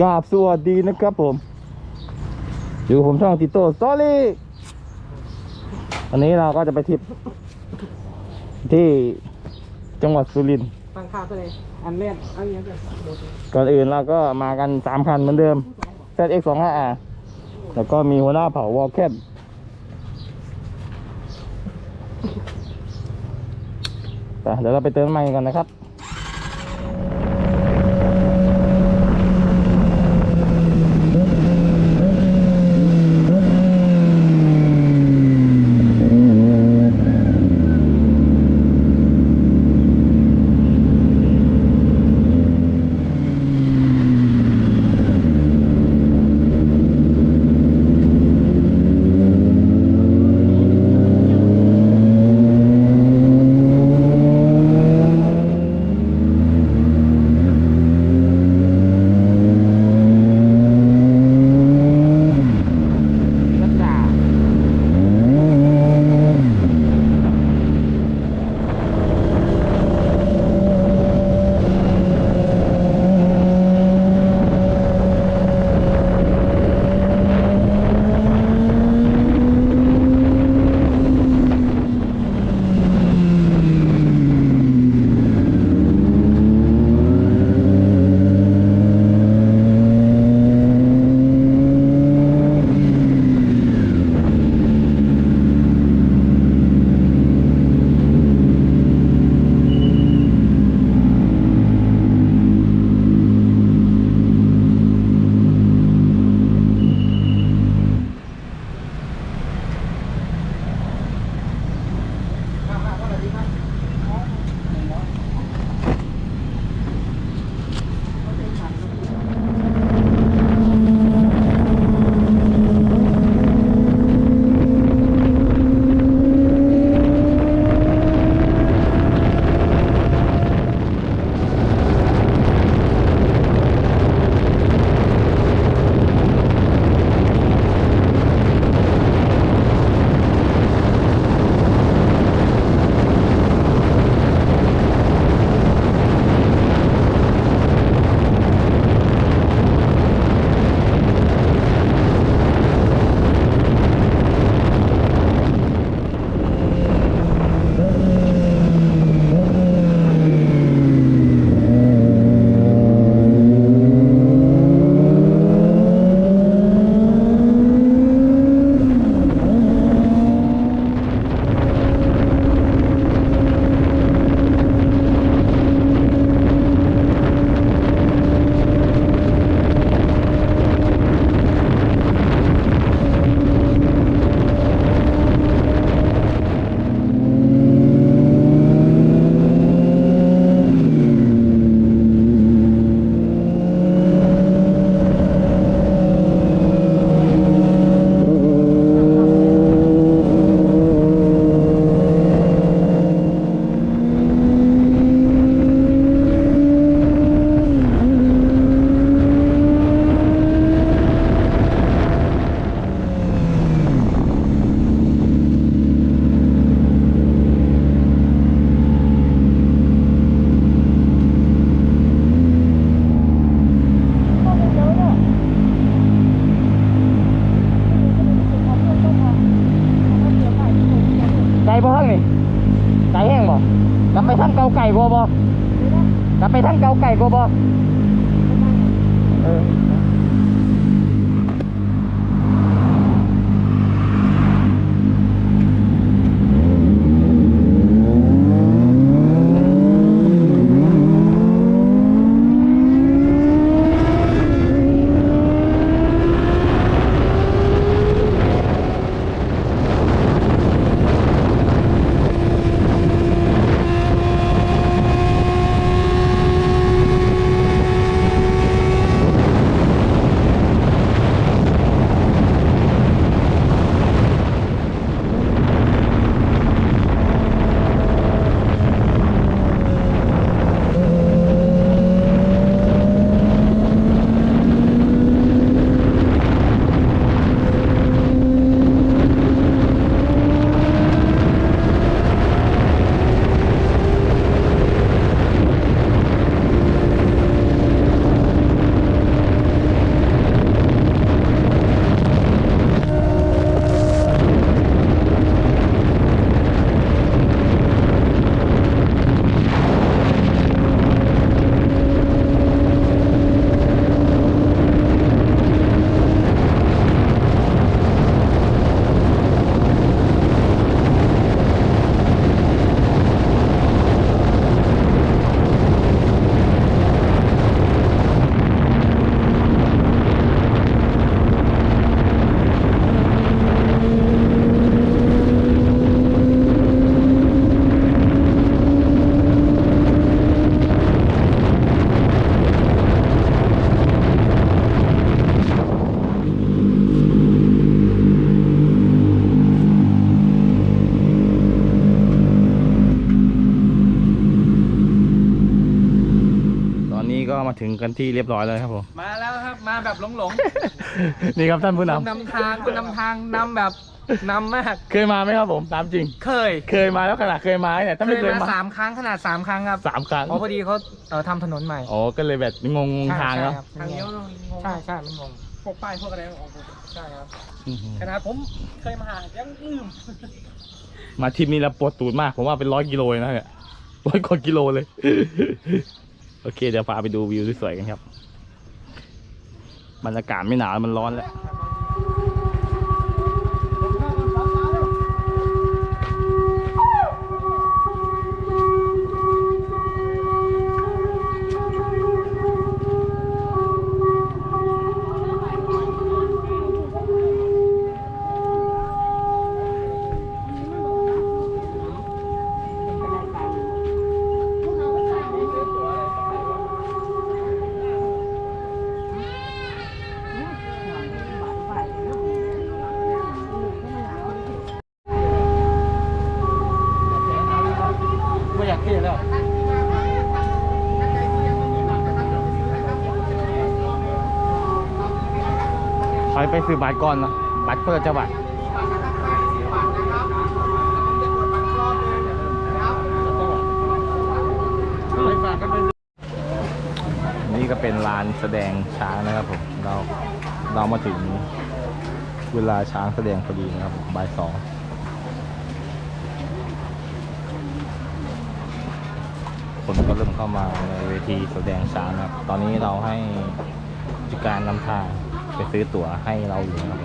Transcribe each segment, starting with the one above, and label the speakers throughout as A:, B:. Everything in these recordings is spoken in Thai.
A: กราบสวัสดีนะครับผม อยู่กับผมช่องติโต้สตอรี่วันนี้เราก็จะไปทริปที่จังหวัดสุรินทร์
B: ตั้งค่าเท่าไหร่อันแรกอันนี้ก็โดด
A: ก่อนอื่นเราก็มากันสามคันเหมือนเดิม ZX 2 5 R แล้วก็มีหัวหน้าเผ่าวอลแคนไปเดี๋ยวเราไปเติมน้ำมันกันนะครับ ไปทั้งเกาไก่บ่บ่กลับไปทั้งเกาไก่บ่บ่เออ ถึงกันที่เรียบร้อยแล้วครับผม
B: มาแล้วครับมาแบบหลง
A: นี่ครับท่านผู้
B: ๆ
A: นำ
B: นำทางคุณนำทางนำแบบนำมาก
A: เคยมาไหมครับผมตามจริง
B: เคย
A: เคยมาแล้วขนาดเคยมาเนี่ยถ้าไม่เคยมา
B: สามครั้งขนาดสามครั้งครับ
A: สามครั้ง
B: เพราะพอดีเขาเอ่อทำถนนใหม่
A: อ๋อก็เลยแบบงง
B: ใช่
A: ทาง
B: ใช่
A: แล้ว
B: ครับ
C: ทางเลี้ยวเนอะงง
B: ใช่ใช่มันงง
C: พวกป้ายพวกอะไรออกหมด
B: ใช่ครับ
A: อื้อหือ
C: ขนาดผมเคยมาหายังลืม
A: มาทริปนี้เราปวดตูดมากผมว่าเป็นร้อยกิโลเลยนะเนี่ยร้อยกว่ากิโลเลย โอเคเดี๋ยวพาไปดูวิวสวยๆกันครับ บรรยากาศไม่หนาวมันร้อนแล้ว
B: ไป
A: ไปซื้อบัตรก่อนนะบัตรเพื่อจะบัตรนี่ก็เป็นลานแสดงช้างนะครับผมเราเรามาถึงเวลาช้างแสดงพอดีนะครับบ่ายสองคนก็เริ่มเข้ามาในเวทีแสดงช้างนะครับ ตอนนี้เราให้จัดการนำทาง ไปซื้อตั๋วให้เราอยู่นะครับ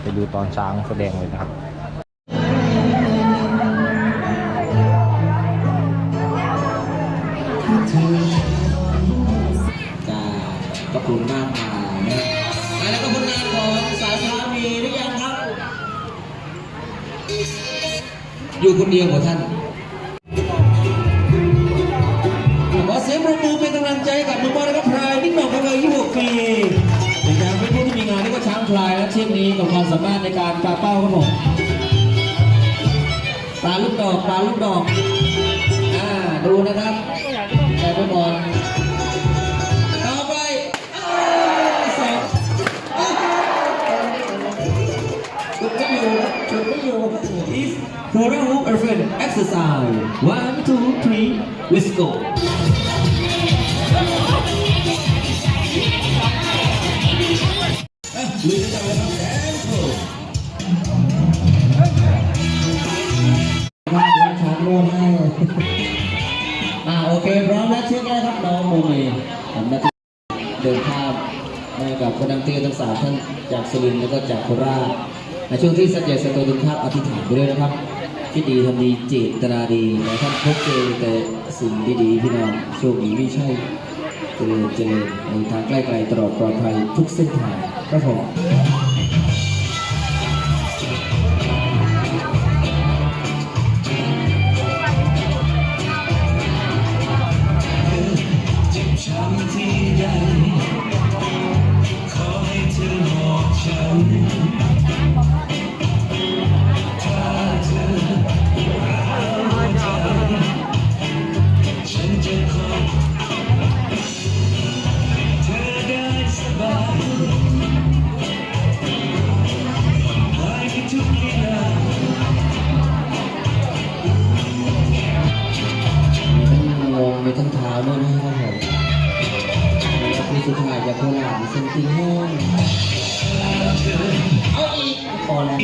A: ไปดูตอนช้างแสดงเลยนะครับ
D: จ้าขอบคุณมากมาแล้วก็ผลงานของสายฟ้ามีหรือยังครับ อยู่คนเดียวเหรอท่าน พลายและเช่นนี้กับความสามารถในการปาเป้าครับผมปลาลูกดอกปลาลูกดอก อ่า ดูนะครับแต่ไปบอลต่อไปสองอ้าวชุดไม่อยู่ชุดไม่อยู่ is hula hoop elephant exercise one two three let's go เดี๋ยวช้างรวมให้อ่าโอเคพร้อมแล้วเช็คได้ครับน้องโมเมทำหน้าที่เดินข้ามกับคนดังเตียทั้งสามท่านจากสุรินทร์แล้วก็จากโคราชในช่วงที่สัจเจสตัวดึงภาพอธิษฐานไปด้วยนะครับที่ดีทำดีเจตนาดีและท่านพบเจอแต่สิ่งดีๆพี่น้องโชคดีไม่ใช่เจริญเจริญในทางใกล้ๆตลอดปลอดภัยทุกเส้นทางครับผม สุดท้ายจากโคราชเซนติโมนเอาอีกพอแล้ว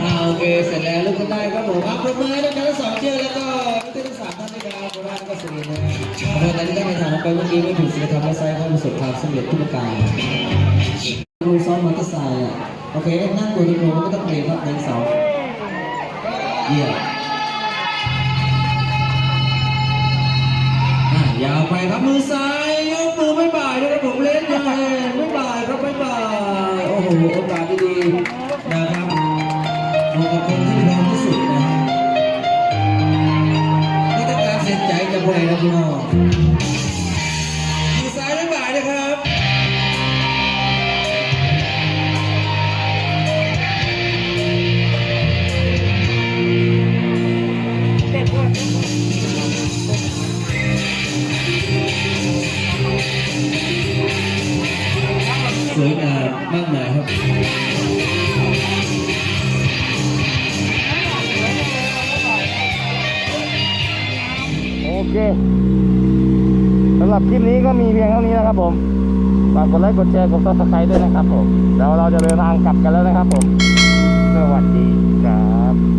D: เอาโอเคเสร็จแล้วลูกกันได้ครับผมอัพประเมินด้วกันสองเชือกแล้วก็ทุกทั้งสามท่านด้วยกันโคราชก็สุรินทร์นะขอบคุณที่ได้ไปถามไปเมื่อกี้ไม่ถูกศิลธรรมและไซส์เขาประสบความสำเร็จทุกประการครูซ้อมมอเตอร์ไซค์อะโอเคนั่งตัวดีโคไม่ต้องเปลี่ยนครับหนึ่งสองเยี่ยมยาวไปครับมือซ้าย ยกมือไม่บ่ายนะครับผมเล่นเลยไม่บ่ายครับไม่บ่าย โอ้โหโอกาสดีๆนะครับเอากับคนที่พร้อมที่สุดนะฮะไม่ต้องการเสียใจจากใครนะพี่น้อง
A: เคสำหรับคลิปนี้ก็มีเพียงเท่านี้นะครับผมฝากกดไลค์กดแชร์กดซับสไครต์ด้วยนะครับผมเดี๋ยวเราจะเดินทางกลับกันแล้วนะครับผมสวัสดีครับ